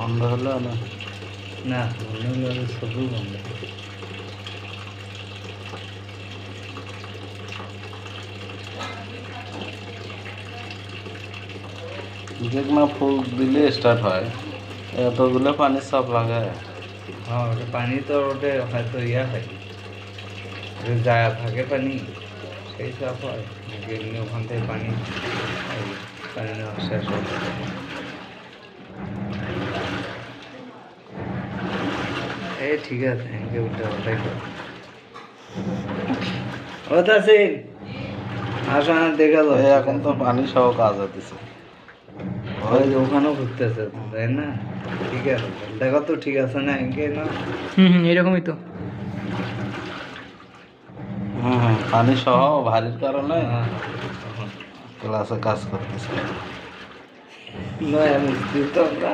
বন্ধ হলো না না বন্ধ হলে সবই বন্ধ যে না ফুল দিলে স্টার্ট হয়। এতগুলো পানির চাপ লাগে হ্যাঁ ওটা পানি তো ওটা হয়তো ইয়া হয়। যে থাকে পানি সেই চাপ হয়। এমনি ওখান থেকে পানি পানি নেওয়া শেষ হয়ে যায়। এই ঠিক আছে থ্যাংক ইউ ওটা ওটাই করো ও তাসিন আসো না দেখা দাও এখন তো পানি সহ কাজ হতেছে ওই যে ওখানেও ঘুরতেছে তাই না? ঠিক আছে দেখো তো ঠিক আছে না এনকে না? হুম হুম এরকমই তো। হুম হুম পানি সহ ভারীর কারণে হ্যাঁ। ক্লাসে কাজ করতেছে। নয় আমি দিত আমরা।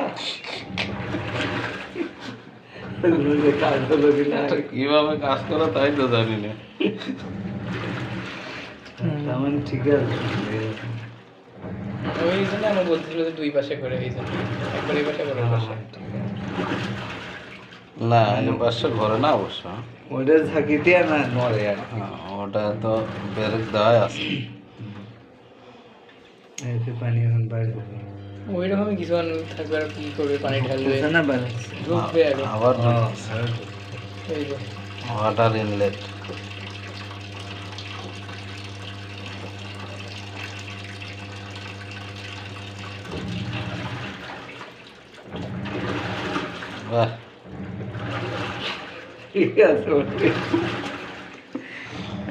কীভাবে কাজ করে তাই তো জানি না। ঠিক আছে। ওই জন্য আমার বলতেছিল যে দুই পাশে করে এই জন্য। একবার এই পাশে ওই পাশে। না এই পাশে ঘরে না অবশ্য। ওটা ঝাঁকি দিয়ে না মরে আর হ্যাঁ, ওটা তো ব্রেক দেওয়াই আছে। পানি এখন বাইরে ওই রকমই কিছু থাকবে আর কি করবে পানি ঢালবে। বুঝছে না ব্যালেন্স ঢুকবে আরও আবার হ্যাঁ এই যে। ওয়াটার ইনলেট বাহ। ঠিক আছে ওকে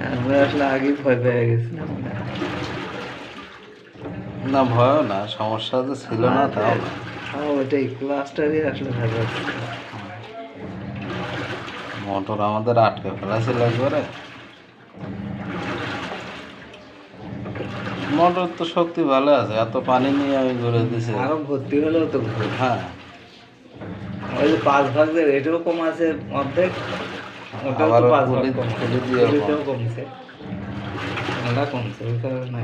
আমরা আসলে আগে ভয় পেয়ে গেছিলাম। না ভয় না সমস্যা তো ছিল না তাও না। ওটাই ক্লাসটারই আসলে মোটর আমাদের আটকে ফেলাছিল একবারে। মোটর তো শক্তি ভালো আছে এত পানি নিয়ে আমি ঘুরে দিছি। আরও ভর্তি হলেও তো ভুল হ্যাঁ। ওই যে পাঁচ ভাগের এটাও কম আছে অর্ধেক ওটাও তো পাঁচ ভাগ কম। কমছে। ওটা কমছে ওই কারণে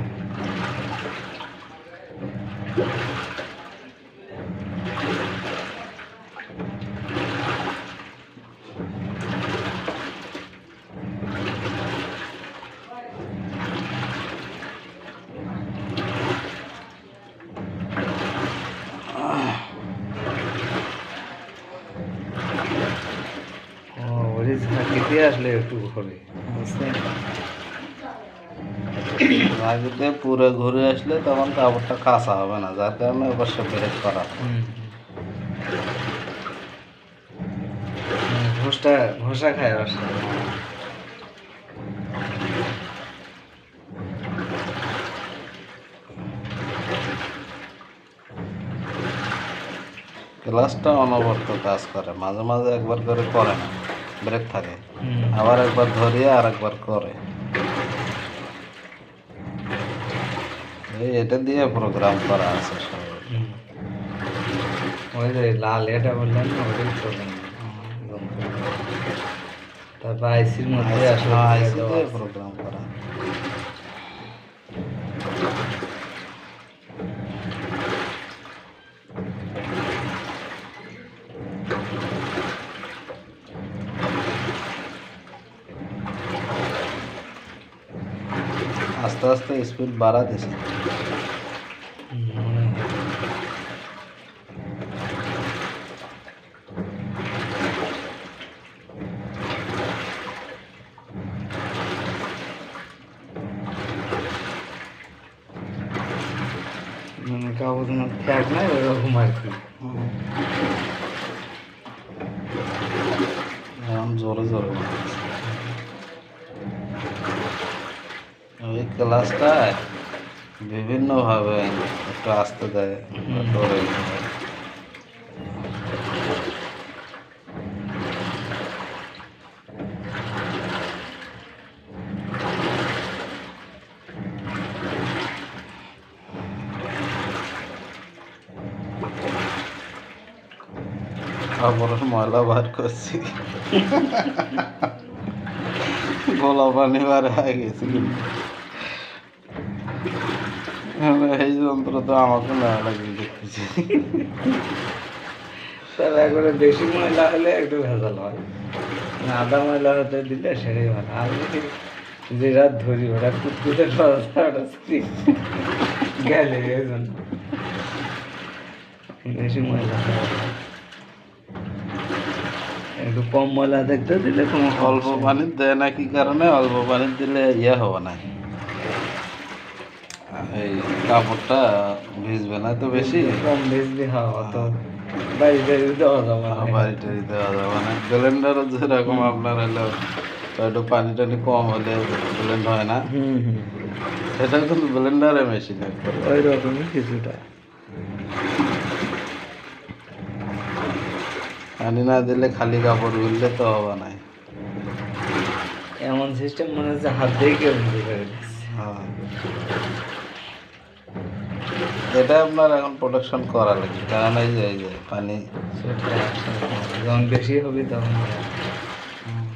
ঝাঁকিতে আসলে একটু হবে বুঝছেন আগে পুরো ঘুরে আসলে তখন কাপড়টা কাঁচা হবে না যার কারণে অবশ্য ব্রেক করা। হুম ঘোষটা ঘোষা খায় আসলে ক্লাসটা অনবরত কাজ করে মাঝে মাঝে একবার করে করে না ব্রেক থাকে। আবার একবার ধরিয়ে আর একবার করে এই এটা দিয়ে প্রোগ্রাম করা আছে সব। ওই যে লাল এটা বললেন না ওটাই প্রবলেম তারপর আইসির মধ্যে আসলে। প্রোগ্রাম করা আস্তে আস্তে স্পিড বাড়া দিছে হুম, মনে হয়। মানে কাগজ না ফ্যাক নাই ওরকম আর কি এখন জোরে জোরে বাড়তেছে। ওই ক্লাসটা বিভিন্নভাবে একটু আসতে দেয় ধরে তারপরে ময়লা বার করছি গলা পানি বার হয়ে গেছে কিন্তু এই যন্ত্র তো আমাকে না লাগিয়ে দেখতেছি। তাহলে একবারে বেশি ময়লা হলে একটু ভেজাল হয়। আদা ময়লা হতে দিলে সেটাই ভালো আর যদি যে রাত ধরি, ওরা কুটকুটে ওটা গেলে এই বেশি ময়লা। একটু কম ময়লা দেখতে দিলে কোনো অল্প পানি দেয় না কি কারণে? অল্প পানি দিলে ইয়ে হবে না। এই কাপড়টা ভিজবে না তো বেশি। কম বেশি হওয়া তো বাড়ি বাড়ি দেওয়া যাবে না। বাড়ি টাড়ি দেওয়া যাবে না। ব্লেন্ডারও যেরকম আপনার হলো একটু পানি টানি কম হলে ব্লেন্ড হয় না। হুম কিন্তু ব্লেন্ডারে মেশিন ওই রকমই কিছুটা। পানি না দিলে খালি কাপড় ভিজলে তো হবে না। এমন সিস্টেম মনে হচ্ছে হাত দিয়ে কেউ হ্যাঁ। এটা আপনার এখন প্রোডাকশন করা লাগে কারণ এই যে এই যে পানি। যখন বেশি হবে তখন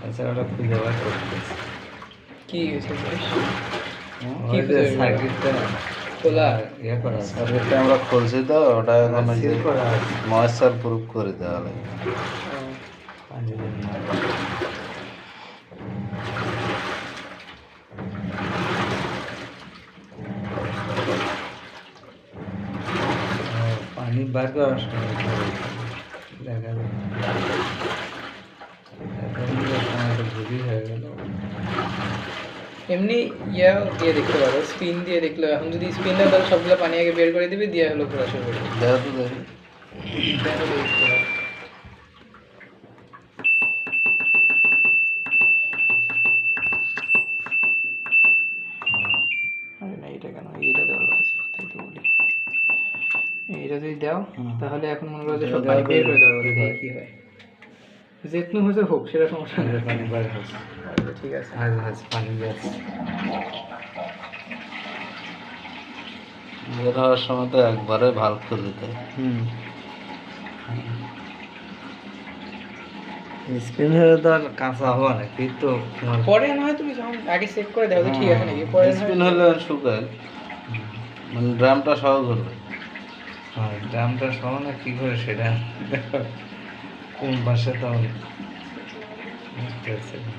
আচ্ছা ওটা খুঁজে বার করতেছে। কি? সার্কিটটা খোলা ইয়ে করা আছে সার্কিটটা আমরা খুলছি তো ওটা এখন ওই যে সিল করা আছে ময়েশ্চার প্রুফ করে দেওয়া লাগে পানি দিয়ে না। ও, পানি বার করার সময় দেখা যায় এখন তো সময়টা ভুলই হয়ে গেল এমনি ইয়া দিয়ে দেখতে পারো স্পিন দিয়ে দেখল এখন যদি স্পিন দাও তাহলে সবগুলো পানি আগে বের করে দিবে দিয়ে হলো ঘোরা শুরু করবে দেখো তো দেখি কেন? এইটা দেওয়া আছে তাই তো বলি। এইটা যদি দাও তাহলে এখন মনে করো যে সব পানি বের করে দেওয়া দেখি কি হয়। যেটনু হয়েছে হোক সেটা সমস্যা নেই। পানি বার হচ্ছে ঠিক আছে। আজ আজ পানি যাচ্ছে বের হওয়ার সময় তো একবারে ভালো দেয়। হুম। স্পিন হলে তো আর কাঁচা হওয়া না কিন্তু পরে না হয় তুমি যখন আগে চেক করে দেখো ঠিক আছে নাকি পরে স্পিন হলে শুকায়। মানে ড্রামটা সহজ হলো। হ্যাঁ ড্রামটা সহ না কি করে সেটা কোন পাশে তাহলে বুঝতে পারছি না।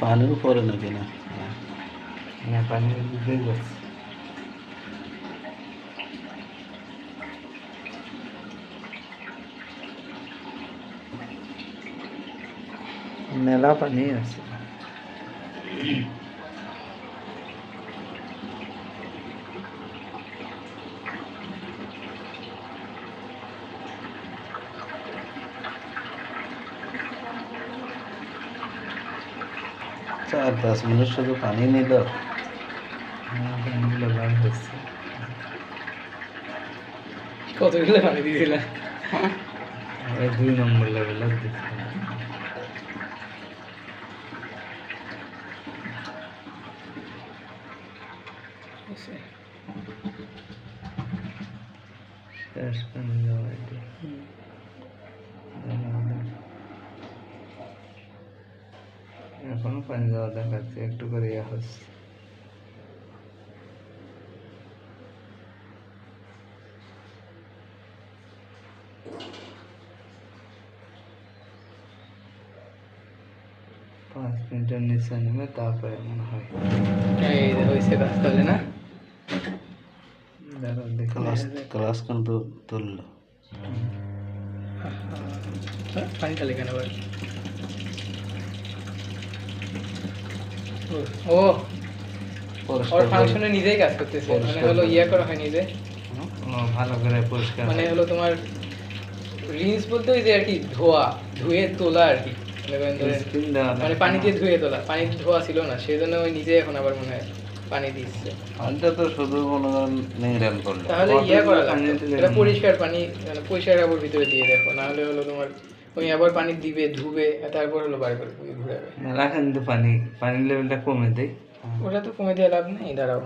পানির উপরে নাকি না না পানি দিতেই যাচ্ছে মেলা পানি আছে পাঁচ মিনিট শুধু পানি নিল। পানিগুলো বার হচ্ছে কতগুলো পানি দিয়েছিলাম দুই নম্বর লেভেলের দিচ্ছে শেষ পানি দেওয়া এটা এখনও পানি দেওয়া দেখাচ্ছে একটু করে ইয়ে হচ্ছে। পাঁচ মিনিটের নিচে নেমে তারপরে মনে হয়। এই হয়েছে কাজ তাহলে না? ক্লাস ক্লাস কিন্তু তুললো। হ্যাঁ, পানি খালি কেন আবার ও। ওর ফাংশনে নিজেই কাজ করতেছে। মানে হলো ইয়া করা হয় নিজে। ভালো করে পরিষ্কার মানে হলো তোমার রিন্স বলতে ওই যে আর কি ধোয়া ধুয়ে তোলা আর কি। মনে পানি দিয়ে ধুয়ে তোলা। পানি ধোয়া ছিল না সেই জন্য ওই নিজে এখন আবার মনে হয় পানি দিচ্ছে। পানিটা তো শুধু মনে করেন করল। তাহলে ইয়া করা লাগতো। এটা পরিষ্কার পানি মানে পরিষ্কার কাপড় ভিতরে দিয়ে দেখো। নাহলে হলো তোমার ওই আবার পানি দিবে ধুবে তারপর হলো বার করে ঘুরাবে রাখেন তো পানি পানির লেভেলটা কমে দেয় ওটা তো কমে দেওয়া লাভ নেই দাঁড়াও।